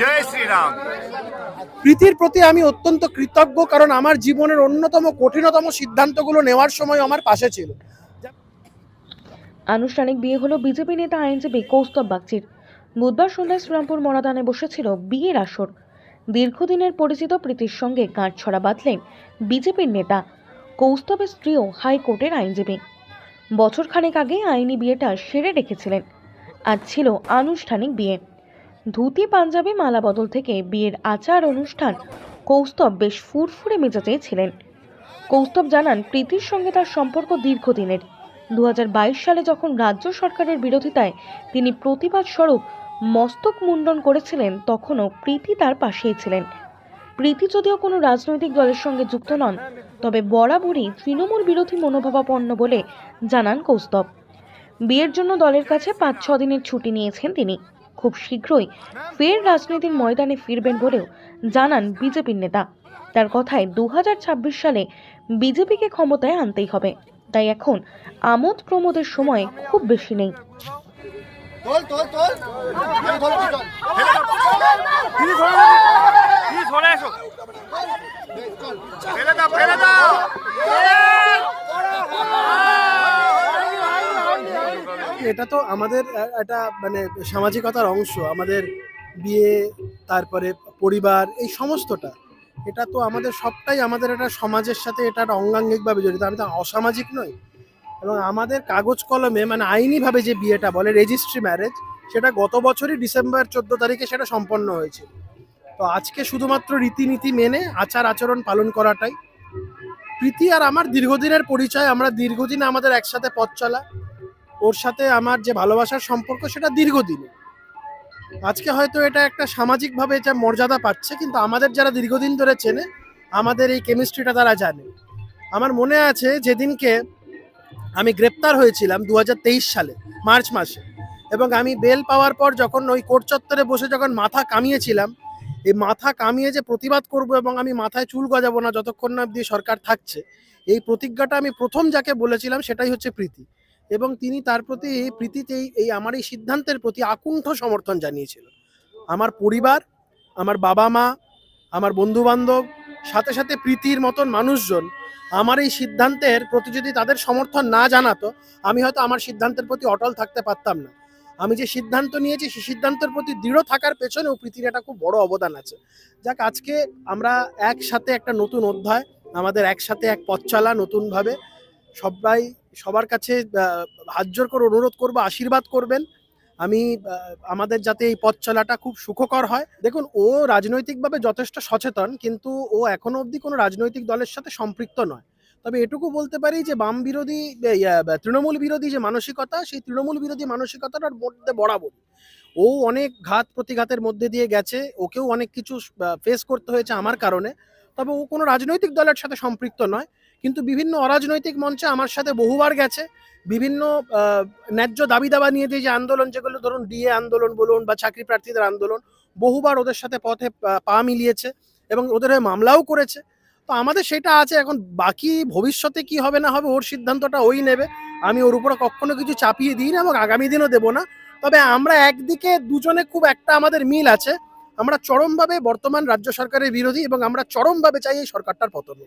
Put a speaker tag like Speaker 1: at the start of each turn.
Speaker 1: জয় শ্রীরাম।
Speaker 2: প্রীতির প্রতি আমি অত্যন্ত কৃতজ্ঞ কারণ আমার জীবনের অন্যতম কঠিনতম সিদ্ধান্তগুলো নেওয়ার সময় আমার পাশে ছিল।
Speaker 3: আনুষ্ঠানিক বিয়ে হলো বিজেপি নেতা আইনজীবী কৌস্তব বাগচির। বুধবার সন্ধ্যায় শ্রীরামপুর মরাদানে বসেছিল বিয়ের আসর। দীর্ঘদিনের পরিচিত প্রীতির সঙ্গে গাঁটছড়া বাঁধলেন বিজেপির নেতা। কৌস্তবের স্ত্রীও হাইকোর্টের আইনজীবী। বছরখানেক আগে আইনি বিয়েটা সেরে রেখেছিলেন। আজ ছিল আনুষ্ঠানিক বিয়ে। ধুতি, পাঞ্জাবি, মালা বদল থেকে বিয়ের আচার, অনুষ্ঠান কৌস্তব বেশ ফুরফুরে মেজাজে ছিলেন। কৌস্তব জানান, প্রীতির সঙ্গে তার সম্পর্ক দীর্ঘদিনের। দু হাজার বাইশ সালে যখন রাজ্য সরকারের বিরোধিতায় তিনি প্রতিবাদ স্বরূপ মস্তক মুন্ডন করেছিলেন, তখনও প্রীতি তার পাশেই ছিলেন। প্রীতি যদিও কোনো রাজনৈতিক দলের সঙ্গে যুক্ত নন, তবে বরাবরই তৃণমূল বিরোধী মনোভাবাপন্ন বলে জানান কৌস্তব। বিয়ের জন্য দলের কাছে পাঁচ ছ দিনের ছুটি নিয়েছেন তিনি। খুব শীঘ্রই ফের রাজনীতির ময়দানে ফিরবেন বলেও জানান বিজেপির নেতা। তার কথায় দু হাজার ছাব্বিশ সালে বিজেপিকে ক্ষমতায় আনতেই হবে। তাই এখন আমোদ প্রমোদের সময় খুব বেশি নেই।
Speaker 1: ফেলে দাও। ফেলে দাও।
Speaker 2: এটা তো আমাদের একটা মানে সামাজিকতার অংশ, আমাদের বিয়ে, তারপরে পরিবার, এই সমস্তটা। এটা তো আমাদের সবটাই আমাদের একটা সমাজের সাথে এটা একটা অঙ্গাঙ্গিকভাবে জড়িত। আমি তো অসামাজিক নই। এবং আমাদের কাগজ কলমে মানে আইনিভাবে যে বিয়েটা বলে রেজিস্ট্রি ম্যারেজ সেটা গত বছরই ডিসেম্বর চোদ্দ তারিখে সেটা সম্পন্ন হয়েছে। তো আজকে শুধুমাত্র রীতিনীতি মেনে আচার আচরণ পালন করাটাই। প্রীতি আর আমার দীর্ঘদিনের পরিচয়, আমরা দীর্ঘদিন আমাদের একসাথে পথ চলা। ওর সাথে আমার যে ভালোবাসার সম্পর্ক সেটা দীর্ঘদিন। আজকে হয়তো এটা একটা সামাজিকভাবে এটা মর্যাদা পাচ্ছে, কিন্তু আমাদের যারা দীর্ঘদিন ধরে চেনে, আমাদের এই কেমিস্ট্রিটা তারা জানে। আমার মনে আছে যেদিনকে আমি গ্রেপ্তার হয়েছিলাম দু হাজার তেইশ সালে, মার্চ মাসে, এবং আমি বেল পাওয়ার পর যখন ওই কোর্ট চত্বরে বসে যখন মাথা কামিয়েছিলাম, এই মাথা কামিয়ে যে প্রতিবাদ করব এবং আমি মাথায় চুল গজাবো না যতক্ষণ না অব্দি সরকার থাকছে, এই প্রতিজ্ঞাটা আমি প্রথম যাকে বলেছিলাম সেটাই হচ্ছে প্রীতি। এবং তিনি তার প্রতি প্রীতিতে এই- আমার এই সিদ্ধান্তের প্রতি আকুণ্ঠ সমর্থন জানিয়েছিল। আমার পরিবার, আমার বাবা মা, আমার বন্ধু বান্ধব সাথে সাথে প্রীতির মতন মানুষজন আমার এই সিদ্ধান্তের প্রতি যদি তাদের সমর্থন না জানাতো, আমি হয়তো আমার সিদ্ধান্তের প্রতি অটল থাকতে পারতাম না। আমি যে সিদ্ধান্ত নিয়েছি সেই সিদ্ধান্তের প্রতি দৃঢ় থাকার পেছনেও প্রীতির একটা খুব বড় অবদান আছে। যাক, আজকে আমরা একসাথে একটা নতুন অধ্যায়, আমাদের একসাথে এক পথ চলা নতুনভাবে, সবাই সবার কাছে হাত জোর করে অনুরোধ করব, আশীর্বাদ করবেন। আমি আমাদের যাতে এই পথ চলাটা খুব সুখকর হয়। দেখুন, ও রাজনৈতিকভাবে যথেষ্ট সচেতন, কিন্তু ও এখনও অবধি কোনো রাজনৈতিক দলের সাথে সম্পৃক্ত নয়। তবে এটুকু বলতে পারি যে, বাম বিরোধী তৃণমূল বিরোধী যে মানসিকতা, সেই তৃণমূল বিরোধী মানসিকতাটার মধ্যে বরাবর। ও অনেক ঘাত প্রতিঘাতের মধ্যে দিয়ে গেছে, ওকেও অনেক কিছু ফেস করতে হয়েছে আমার কারণে। তবে ও কোনো রাজনৈতিক দলের সাথে সম্পৃক্ত নয়। কিন্তু বিভিন্ন অরাজনৈতিক মঞ্চে আমার সাথে বহুবার গেছে। বিভিন্ন ন্যায্য দাবি দাবা নিয়ে দিয়ে যে আন্দোলন, যেগুলো ধরুন ডিএ আন্দোলন বলুন বা চাকরি প্রার্থীদের আন্দোলন, বহুবার ওদের সাথে পথে পা- মিলিয়েছে এবং ওদের হয়ে মামলাও করেছে। তো আমাদের সেটা আছে, এখন বাকি ভবিষ্যতে কি হবে না হবে ওর সিদ্ধান্তটা ওই নেবে। আমি ওর উপরে কখনো কিছু চাপিয়ে দিই না এবং আগামী দিনও দেবো না। তবে আমরা একদিকে দুজনে খুব একটা আমাদের মিল আছে। আমরা চরমভাবে বর্তমান রাজ্য সরকারের বিরোধী এবং আমরা চরমভাবে চাই এই সরকারটার পতন।